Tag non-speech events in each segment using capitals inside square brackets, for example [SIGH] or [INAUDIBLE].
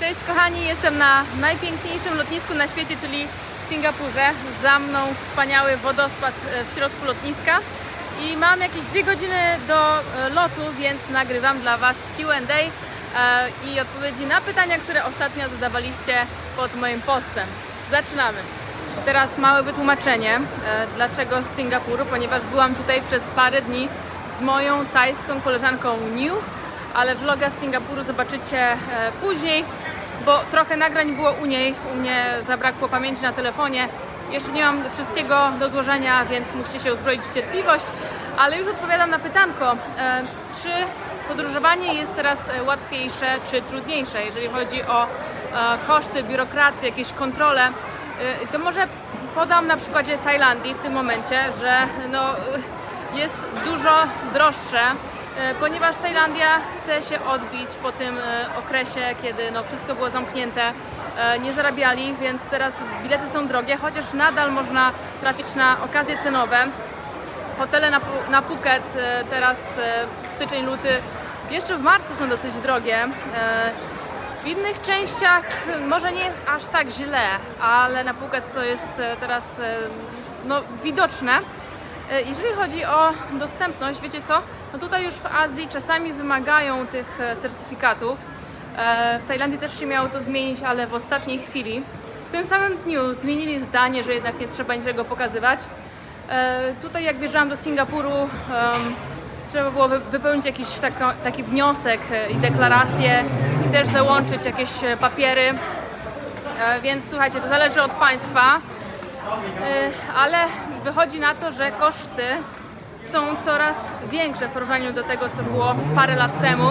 Cześć kochani, jestem na najpiękniejszym lotnisku na świecie, czyli w Singapurze. Za mną wspaniały wodospad e, w środku lotniska i mam jakieś dwie godziny do e, lotu, więc nagrywam dla Was Q&A e, i odpowiedzi na pytania, które ostatnio zadawaliście pod moim postem. Zaczynamy. Teraz małe wytłumaczenie, dlaczego z Singapuru, ponieważ byłam tutaj przez parę dni z moją tajską koleżanką New, ale vloga z Singapuru zobaczycie później, bo trochę nagrań było u niej, u mnie zabrakło pamięci na telefonie. Jeszcze nie mam wszystkiego do złożenia, więc musicie się uzbroić w cierpliwość, ale już odpowiadam na pytanko, e, czy podróżowanie jest teraz e, łatwiejsze czy trudniejsze, jeżeli chodzi o e, koszty, biurokrację, jakieś kontrole. To może podam na przykładzie Tajlandii w tym momencie, że no, jest dużo droższe, ponieważ Tajlandia chce się odbić po tym y, okresie, kiedy no, wszystko było zamknięte, y, nie zarabiali, więc teraz bilety są drogie, chociaż nadal można trafić na okazje cenowe. Hotele na, na Phuket e, teraz e, styczeń, luty, jeszcze w marcu są dosyć drogie. E, W innych częściach może nie jest aż tak źle, ale na Phuket to jest e, teraz e, no, widoczne. E, Jeżeli chodzi o dostępność, wiecie co? No tutaj już w Azji czasami wymagają tych e, certyfikatów. E, W Tajlandii też się miało to zmienić, ale w ostatniej chwili. W tym samym dniu zmienili zdanie, że jednak nie trzeba niczego pokazywać. Tutaj jak wjeżdżałam do Singapuru, trzeba było wy- wypełnić jakiś taki wniosek i deklarację i też załączyć jakieś papiery. Więc słuchajcie, to zależy od państwa, ale wychodzi na to, że koszty są coraz większe w porównaniu do tego, co było parę lat temu.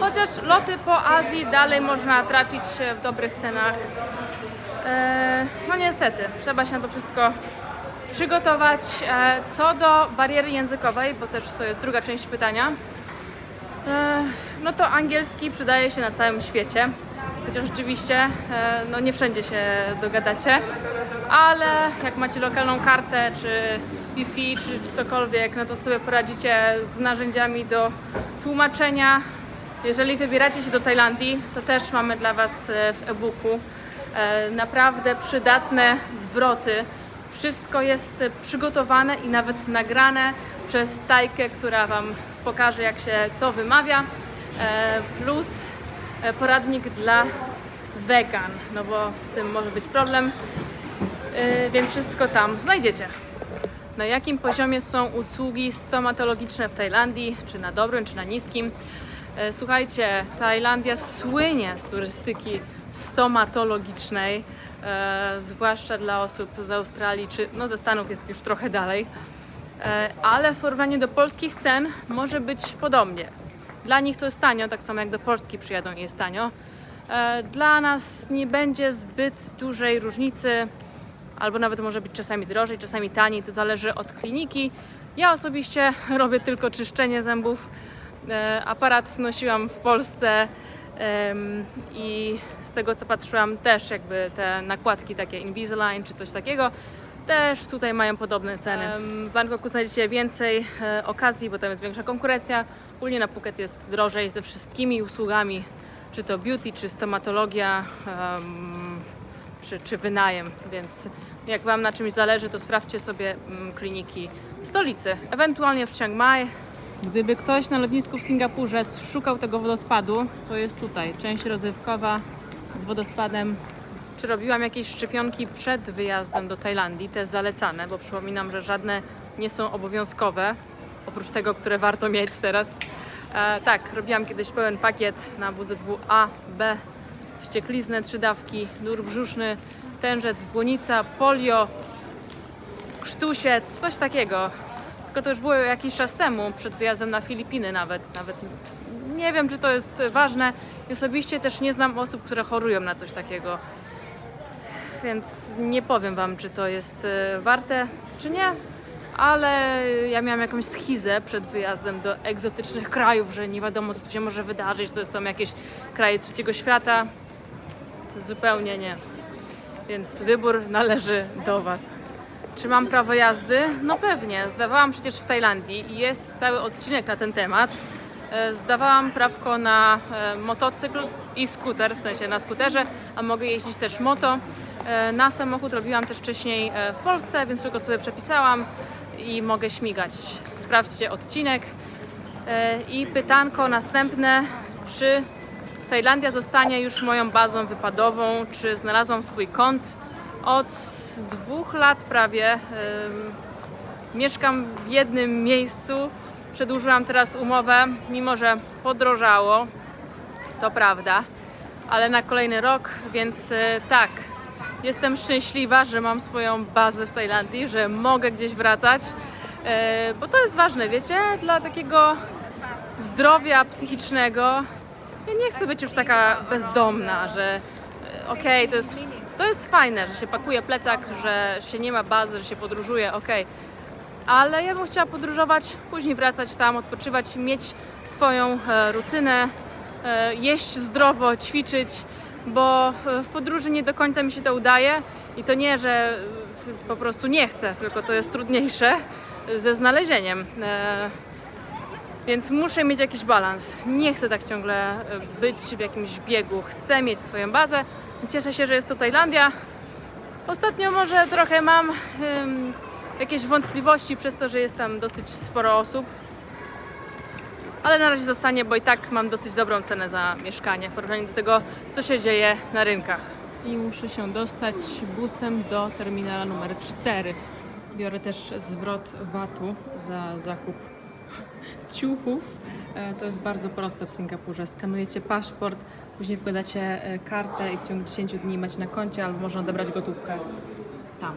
Chociaż loty po Azji dalej można trafić w dobrych cenach. E, No niestety, trzeba się na to wszystko przygotować. E, Co do bariery językowej, bo też to jest druga część pytania, e, no to angielski przydaje się na całym świecie. Chociaż rzeczywiście e, no nie wszędzie się dogadacie, ale jak macie lokalną kartę, czy Wi-Fi, czy cokolwiek, no to sobie poradzicie z narzędziami do tłumaczenia. Jeżeli wybieracie się do Tajlandii, to też mamy dla Was e, w e-booku e, naprawdę przydatne zwroty. Wszystko jest przygotowane i nawet nagrane przez Tajkę, która Wam pokaże, jak się co wymawia. Plus poradnik dla wegan, no bo z tym może być problem, E, więc wszystko tam znajdziecie. Na jakim poziomie są usługi stomatologiczne w Tajlandii, czy na dobrym, czy na niskim? E, Słuchajcie, Tajlandia słynie z turystyki stomatologicznej, e, zwłaszcza dla osób z Australii, czy no ze Stanów jest już trochę dalej, e, ale w porównaniu do polskich cen może być podobnie. Dla nich to jest tanio, tak samo jak do Polski przyjadą i jest tanio. E, Dla nas nie będzie zbyt dużej różnicy, albo nawet może być czasami drożej, czasami taniej, to zależy od kliniki. Ja osobiście [LAUGHS] robię tylko czyszczenie zębów. E, Aparat nosiłam w Polsce i z tego co patrzyłam też jakby te nakładki takie Invisalign czy coś takiego też tutaj mają podobne ceny. W Bangkoku znajdziecie więcej e, okazji, bo tam jest większa konkurencja. Ogólnie na Phuket jest drożej ze wszystkimi usługami, czy to beauty, czy stomatologia, em, czy, czy wynajem, więc jak Wam na czymś zależy, to sprawdźcie sobie mm, kliniki w stolicy, ewentualnie w Chiang Mai. Gdyby ktoś na lotnisku w Singapurze szukał tego wodospadu, to jest tutaj, część rozrywkowa z wodospadem. Czy robiłam jakieś szczepionki przed wyjazdem do Tajlandii, te zalecane, bo przypominam, że żadne nie są obowiązkowe, oprócz tego, które warto mieć teraz. E, tak, robiłam kiedyś pełen pakiet na WZW A, B, wściekliznę, trzy dawki, nur brzuszny, tężec, błonica, polio, krztusiec, coś takiego. Tylko to już było jakiś czas temu, przed wyjazdem na Filipiny nawet. Nawet nie wiem, czy to jest ważne. I osobiście też nie znam osób, które chorują na coś takiego. Więc nie powiem Wam, czy to jest e, warte, czy nie. Ale ja miałam jakąś schizę przed wyjazdem do egzotycznych krajów, że nie wiadomo, co tu się może wydarzyć. To są jakieś kraje trzeciego świata. Zupełnie nie. Więc wybór należy do Was. Czy mam prawo jazdy? No pewnie. Zdawałam przecież w Tajlandii i jest cały odcinek na ten temat. e, zdawałam prawko na e, motocykl i skuter, w sensie na skuterze, a mogę jeździć też moto. E, Na samochód robiłam też wcześniej w Polsce, więc tylko sobie przepisałam i mogę śmigać. Sprawdźcie odcinek. E, I pytanko następne, czy Tajlandia zostanie już moją bazą wypadową, czy znalazłam swój kąt. Od dwóch lat prawie mieszkam w jednym miejscu. Przedłużyłam teraz umowę, mimo że podrożało, to prawda, ale na kolejny rok, więc e, tak, jestem szczęśliwa, że mam swoją bazę w Tajlandii, że mogę gdzieś wracać, e, bo to jest ważne, wiecie, dla takiego zdrowia psychicznego. Ja nie chcę być już taka bezdomna, że e, okej, to, jest, to jest fajne, że się pakuje plecak, że się nie ma bazy, że się podróżuje, okej. Ale ja bym chciała podróżować, później wracać tam, odpoczywać, mieć swoją e, rutynę, jeść zdrowo, ćwiczyć, bo e, w podróży nie do końca mi się to udaje i to nie, że e, po prostu nie chcę, tylko to jest trudniejsze ze znalezieniem. E, więc muszę mieć jakiś balans. Nie chcę tak ciągle e, być w jakimś biegu. Chcę mieć swoją bazę. Cieszę się, że jest to Tajlandia. Ostatnio może trochę mam jakieś wątpliwości przez to, że jest tam dosyć sporo osób. Ale na razie zostanie, bo i tak mam dosyć dobrą cenę za mieszkanie w porównaniu do tego, co się dzieje na rynkach. I muszę się dostać busem do terminala numer 4. Biorę też zwrot VAT-u za zakup [LAUGHS] ciuchów. E, To jest bardzo proste w Singapurze. Skanujecie paszport, później wkładacie e, kartę i w ciągu 10 dni macie na koncie albo można odebrać gotówkę tam.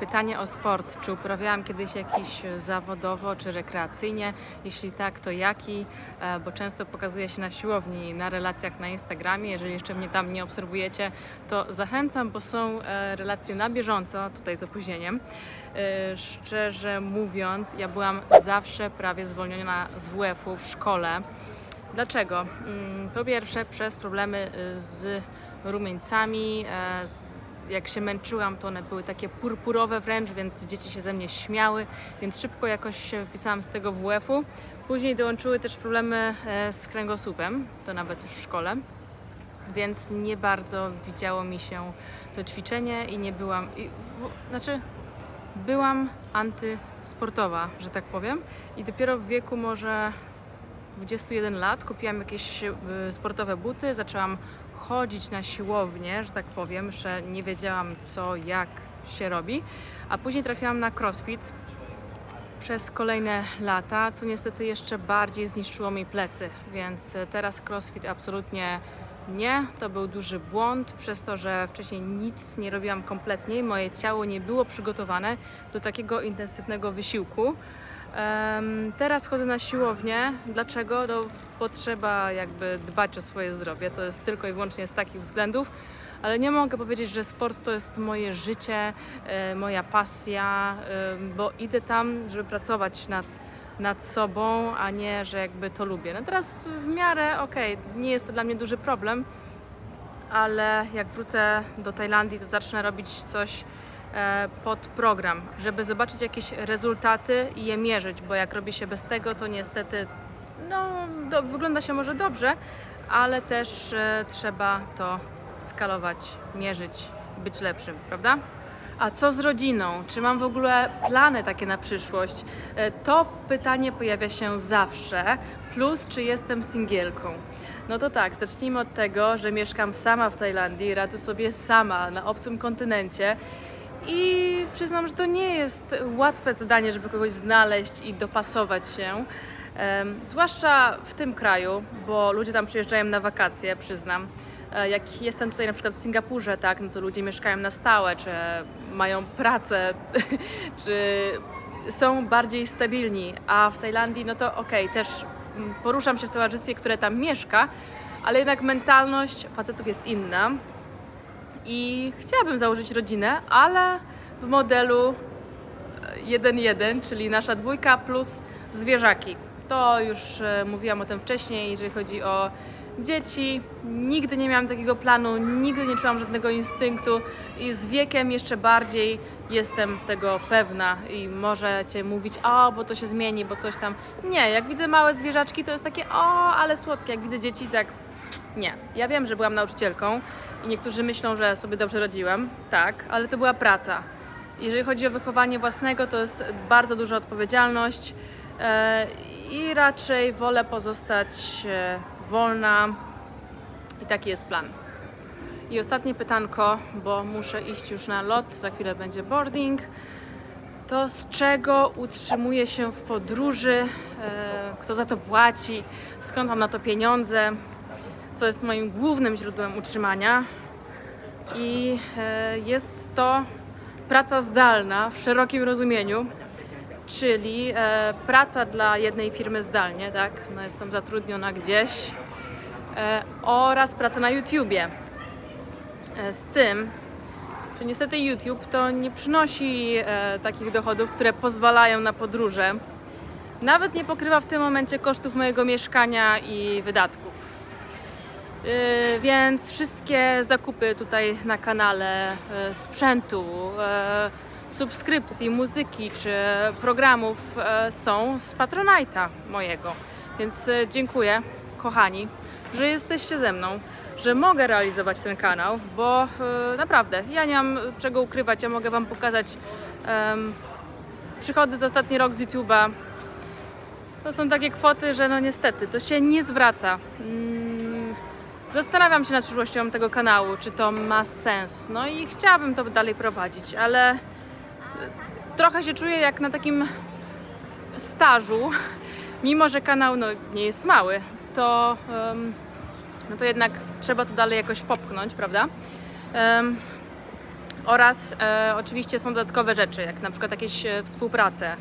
Pytanie o sport. Czy uprawiałam kiedyś jakiś zawodowo czy rekreacyjnie? Jeśli tak, to jaki? E, Bo często pokazuje się na siłowni, na relacjach na Instagramie. Jeżeli jeszcze mnie tam nie obserwujecie, to zachęcam, bo są e, relacje na bieżąco, tutaj z opóźnieniem. E, Szczerze mówiąc, ja byłam zawsze prawie zwolniona z WF-u w szkole. Dlaczego? Mm, Po pierwsze, przez problemy z rumieńcami. e, z- Jak się męczyłam, to one były takie purpurowe wręcz, więc dzieci się ze mnie śmiały, więc szybko jakoś się wypisałam z tego WF-u. Później dołączyły też problemy e, z kręgosłupem, to nawet już w szkole, więc nie bardzo widziało mi się to ćwiczenie i nie byłam, i, w, znaczy byłam antysportowa, że tak powiem. I dopiero w wieku może 21 lat kupiłam jakieś y, sportowe buty, zaczęłam chodzić na siłownię, że tak powiem, że nie wiedziałam co, jak się robi, a później trafiłam na crossfit przez kolejne lata, co niestety jeszcze bardziej zniszczyło mi plecy, więc teraz crossfit absolutnie nie, to był duży błąd, przez to, że wcześniej nic nie robiłam kompletnie moje ciało nie było przygotowane do takiego intensywnego wysiłku. Teraz chodzę na siłownię. Dlaczego? No, bo trzeba jakby dbać o swoje zdrowie. To jest tylko i wyłącznie z takich względów. Ale nie mogę powiedzieć, że sport to jest moje życie, e, moja pasja, bo idę tam, żeby pracować nad, nad sobą, a nie, że jakby to lubię. No teraz w miarę okej, nie jest to dla mnie duży problem, ale jak wrócę do Tajlandii, to zacznę robić coś pod program, żeby zobaczyć jakieś rezultaty i je mierzyć, bo jak robi się bez tego, to niestety no, do, wygląda się może dobrze, ale też e, trzeba to skalować, mierzyć, być lepszym, prawda? A co z rodziną? Czy mam w ogóle plany takie na przyszłość? E, To pytanie pojawia się zawsze. Plus, czy jestem singielką? No to tak, zacznijmy od tego, że mieszkam sama w Tajlandii, radzę sobie sama na obcym kontynencie. I przyznam, że to nie jest łatwe zadanie, żeby kogoś znaleźć i dopasować się. Zwłaszcza w tym kraju, bo ludzie tam przyjeżdżają na wakacje, przyznam. E, Jak jestem tutaj na przykład w Singapurze, tak, no to ludzie mieszkają na stałe, czy mają pracę, [LAUGHS] czy są bardziej stabilni, a w Tajlandii, no to okej, też mm, poruszam się w towarzystwie, które tam mieszka, ale jednak mentalność facetów jest inna i chciałabym założyć rodzinę, ale w modelu 1-1, czyli nasza dwójka plus zwierzaki. To już e, mówiłam o tym wcześniej, jeżeli chodzi o dzieci. Nigdy nie miałam takiego planu, nigdy nie czułam żadnego instynktu i z wiekiem jeszcze bardziej jestem tego pewna i możecie mówić, o, bo to się zmieni, bo coś tam. Nie, jak widzę małe zwierzaczki, to jest takie, o, ale słodkie. Jak widzę dzieci, tak nie. Ja wiem, że byłam nauczycielką i niektórzy myślą, że sobie dobrze radziłam. Tak, ale to była praca. Jeżeli chodzi o wychowanie własnego, to jest bardzo duża odpowiedzialność e, i raczej wolę pozostać e, wolna i taki jest plan. I ostatnie pytanko, bo muszę iść już na lot, za chwilę będzie boarding. To z czego utrzymuję się w podróży? E, Kto za to płaci? Skąd mam na to pieniądze? Co jest moim głównym źródłem utrzymania? I e, jest to praca zdalna w szerokim rozumieniu, czyli e, praca dla jednej firmy zdalnie, tak? No, jestem zatrudniona gdzieś e, oraz praca na YouTubie. Z tym, że niestety YouTube to nie przynosi takich dochodów, które pozwalają na podróże. Nawet nie pokrywa w tym momencie kosztów mojego mieszkania i wydatków. Yy, więc wszystkie zakupy tutaj na kanale yy, sprzętu, yy, subskrypcji, muzyki czy programów yy, są z Patronite'a mojego. Więc yy, dziękuję, kochani, że jesteście ze mną, że mogę realizować ten kanał, bo yy, naprawdę ja nie mam czego ukrywać. Ja mogę Wam pokazać przychody za ostatni rok z YouTube'a. To są takie kwoty, że no niestety to się nie zwraca. Mm, Zastanawiam się nad przyszłością tego kanału, czy to ma sens. No i chciałabym to dalej prowadzić, ale trochę się czuję jak na takim stażu. Mimo, że kanał no, nie jest mały, to, em, no to jednak trzeba to dalej jakoś popchnąć, prawda? Em, oraz e, oczywiście są dodatkowe rzeczy, jak na przykład jakieś e, współprace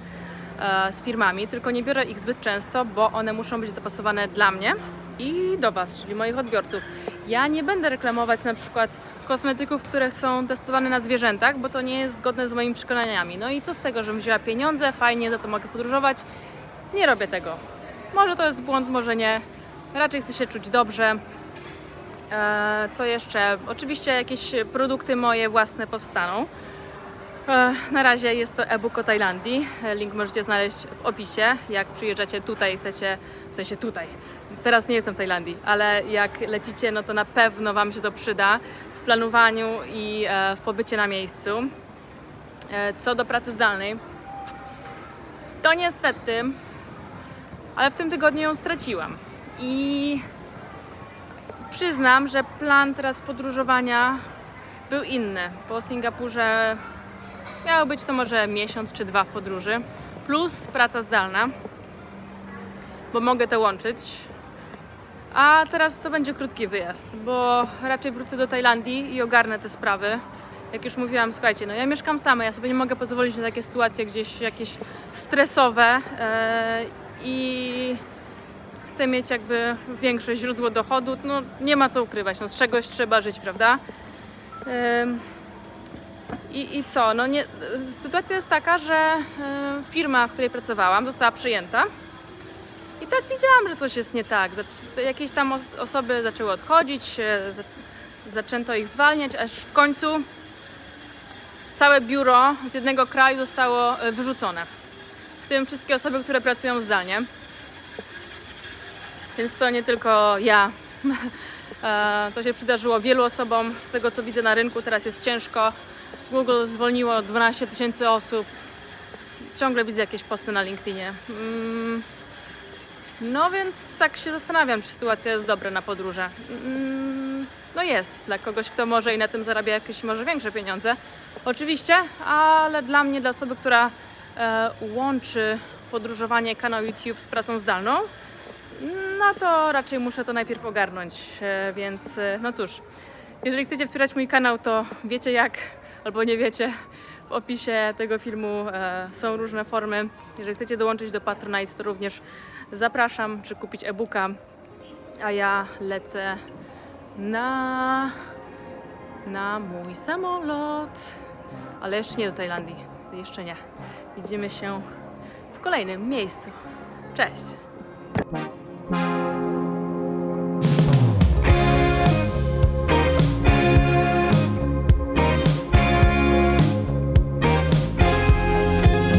e, z firmami, tylko nie biorę ich zbyt często, bo one muszą być dopasowane dla mnie i do Was, czyli moich odbiorców. Ja nie będę reklamować na przykład kosmetyków, które są testowane na zwierzętach, bo to nie jest zgodne z moimi przekonaniami. No i co z tego, żebym wzięła pieniądze, fajnie, za to mogę podróżować. Nie robię tego. Może to jest błąd, może nie. Raczej chcę się czuć dobrze. E, co jeszcze? Oczywiście jakieś produkty moje własne powstaną. E, Na razie jest to e-book o Tajlandii. E, Link możecie znaleźć w opisie. Jak przyjeżdżacie tutaj, chcecie, w sensie tutaj. Teraz nie jestem w Tajlandii, ale jak lecicie, no to na pewno Wam się to przyda w planowaniu i e, w pobycie na miejscu. E, Co do pracy zdalnej, to niestety, ale w tym tygodniu ją straciłam. I przyznam, że plan teraz podróżowania był inny. Po Singapurze Miało być to może miesiąc czy dwa w podróży, plus praca zdalna, bo mogę to łączyć. A teraz to będzie krótki wyjazd, bo raczej wrócę do Tajlandii i ogarnę te sprawy. Jak już mówiłam, słuchajcie, no ja mieszkam sama, ja sobie nie mogę pozwolić na takie sytuacje gdzieś jakieś stresowe e, i chcę mieć jakby większe źródło dochodu. No nie ma co ukrywać, no z czegoś trzeba żyć, prawda? Em, i, I co? No nie, sytuacja jest taka, że e, firma, w której pracowałam, została przyjęta. I tak widziałam, że coś jest nie tak. Jakieś tam os- osoby zaczęły odchodzić, za- zaczęto ich zwalniać, aż w końcu całe biuro z jednego kraju zostało e, wyrzucone. W tym wszystkie osoby, które pracują zdalnie. Więc to nie tylko ja. [LAUGHS] E, To się przydarzyło wielu osobom. Z tego co widzę na rynku, teraz jest ciężko. Google zwolniło 12 tysięcy osób. Ciągle widzę jakieś posty na LinkedInie. No więc tak się zastanawiam, czy sytuacja jest dobra na podróże. Mm, No jest, dla kogoś, kto może i na tym zarabia jakieś może większe pieniądze. Oczywiście, ale dla mnie, dla osoby, która e, łączy podróżowanie kanał YouTube z pracą zdalną, no to raczej muszę to najpierw ogarnąć, e, więc e, no cóż, jeżeli chcecie wspierać mój kanał, to wiecie jak, albo nie wiecie, w opisie tego filmu e, są różne formy. Jeżeli chcecie dołączyć do Patronite, to również zapraszam, czy kupić e-booka, a ja lecę na, na mój samolot, ale jeszcze nie do Tajlandii, jeszcze nie. Widzimy się w kolejnym miejscu. Cześć!